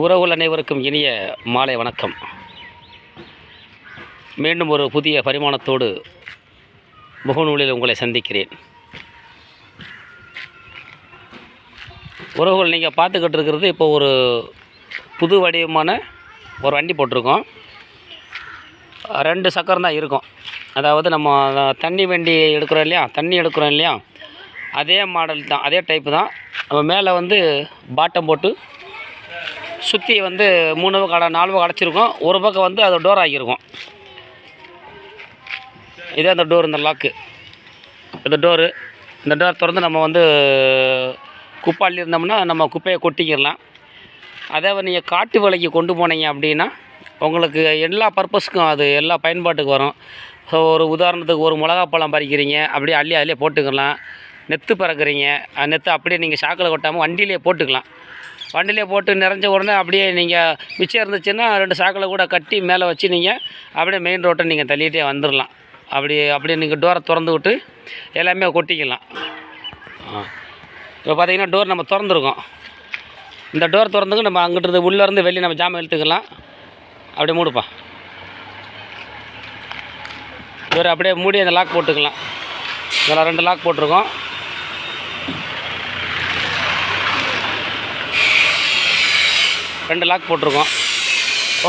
உறவுகள் அனைவருக்கும் இனிய மாலை வணக்கம். மீண்டும் ஒரு புதிய பரிமாணத்தோடு முகநூலில் உங்களை சந்திக்கிறேன். உறவுகள் நீங்கள் பார்த்துக்கிட்டு இருக்கிறது இப்போ ஒரு புது வடிவமான ஒரு வண்டி போட்டிருக்கோம். ரெண்டு சக்கரம் தான் இருக்கும். அதாவது நம்ம தண்ணி வண்டி எடுக்கிறோம் இல்லையா? தண்ணி எடுக்கிறோம் இல்லையா? அதே மாடல் தான் அதே டைப்பு தான். நம்ம மேலே வந்து பாட்டம் போட்டு சுற்றி வந்து மூணு பக்கம் அடை நாலு பக்கம் அடைச்சிருக்கோம் ஒரு பக்கம் வந்து அது டோர் ஆகியிருக்கும் இதே அந்த டோர் இந்த லாக்கு இந்த டோரு இந்த டோர் திறந்து நம்ம வந்து குப்பாளி இருந்தோம்னா நம்ம குப்பையை கொட்டிக்கிடலாம். அதே நீங்கள் காட்டு வேலைக்கு கொண்டு போனீங்க அப்படின்னா உங்களுக்கு எல்லா பர்பஸ்க்கும் அது எல்லா பயன்பாட்டுக்கு வரும். ஸோ ஒரு உதாரணத்துக்கு ஒரு மிளகா பழம் பறிக்கிறீங்க அப்படியே அள்ளி அதிலே போட்டுக்கலாம். நெத்து பறக்கிறீங்க நெத்து அப்படியே நீங்கள் சாக்கில் கொட்டாமல் வண்டியிலே போட்டுக்கலாம். வண்டிலே போட்டு நிறைஞ்ச உடனே அப்படியே நீங்கள் மிச்சம் இருந்துச்சுன்னா ரெண்டு சாக்கில் கூட கட்டி மேலே வச்சு நீங்கள் அப்படியே மெயின் ரோட்டை நீங்கள் தள்ளிகிட்டே வந்துடலாம் அப்படி அப்படியே நீங்கள் டோரை திறந்து விட்டு எல்லாமே கொட்டிக்கலாம். இப்போ பார்த்தீங்கன்னா டோர் நம்ம திறந்துருக்கோம். இந்த டோர் திறந்துக்கு நம்ம அங்கிட்டு உள்ளேருந்து வெளியே நம்ம ஜாமான் இழுத்துக்கலாம். அப்படியே மூடுப்பா. டோர் அப்படியே மூடி அந்த லாக் போட்டுக்கலாம். இதில் ரெண்டு லாக் போட்டிருக்கோம். ரெண்டு லாக் போட்டிருக்கோம்.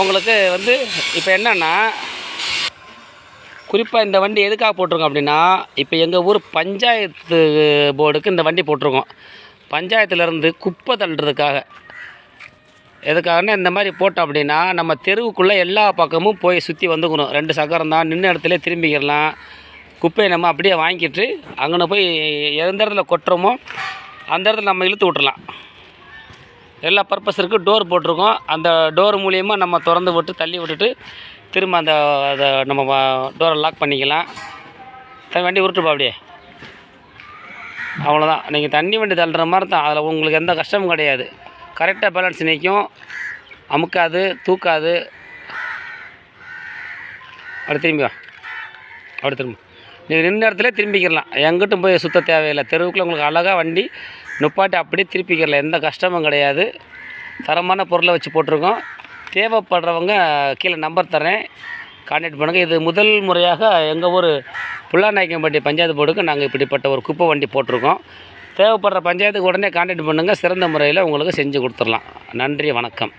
உங்களுக்கு வந்து இப்போ என்னென்னா குறிப்பாக இந்த வண்டி எதுக்காக போட்டிருக்கோம் அப்படின்னா இப்போ எங்கள் ஊர் பஞ்சாயத்து போர்டுக்கு இந்த வண்டி போட்டிருக்கோம். பஞ்சாயத்துலேருந்து குப்பை தள்ளுறதுக்காக. எதுக்காகனா இந்த மாதிரி போட்டோம் அப்படின்னா நம்ம தெருவுக்குள்ளே எல்லா பக்கமும் போய் சுற்றி வந்துக்கணும். ரெண்டு சக்கரம் தான். நின்று இடத்துல திரும்பிக்கிடலாம் குப்பையை நம்ம அப்படியே வாங்கிட்டு அங்கே போய் எந்த இடத்துல கொட்டுறோமோ அந்த இடத்துல நம்ம இழுத்து விட்டுறலாம். எல்லா பர்பஸ் இருக்குது டோர் போட்டிருக்கோம். அந்த டோர் மூலியமாக நம்ம திறந்து விட்டு தள்ளி விட்டுட்டு திரும்ப அந்த அதை நம்ம டோரை லாக் பண்ணிக்கலாம். வண்டி உருட்டுப்பா அப்படியே. அவ்வளோதான் நீங்கள் தண்ணி வண்டி தள்ளுற மாதிரி தான். அதில் உங்களுக்கு எந்த கஷ்டமும் கிடையாது. கரெக்டாக பேலன்ஸ் நிற்கும் அமுக்காது தூக்காது. அப்படி திரும்பி வா. அப்படி திரும்ப. நீங்கள் நின்ற இடத்துல திரும்பிக்கிடலாம். எங்கிட்டும் போய் சுத்த தேவையில்லை. தெருவுக்குள்ளே உங்களுக்கு அழகாக வண்டி நுப்பாட்டி அப்படியே திருப்பிக்கிறல எந்த கஷ்டமும் கிடையாது. தரமான பொருளை வச்சு போட்டிருக்கோம். தேவைப்படுறவங்க கீழே நம்பர் தரேன். கான்டாக்ட் பண்ணுங்கள் இது முதல் முறையாக எங்கள் ஊர் புல்லாநாயக்கம்பட்டி பஞ்சாயத்து போர்டுக்கு நாங்கள் இப்படிப்பட்ட ஒரு குப்பை வண்டி போட்டிருக்கோம். தேவைப்படுற பஞ்சாயத்துக்கு உடனே கான்டாக்ட் பண்ணுங்கள் சிறந்த முறையில் உங்களுக்கு செஞ்சு கொடுத்துடலாம். நன்றி வணக்கம்.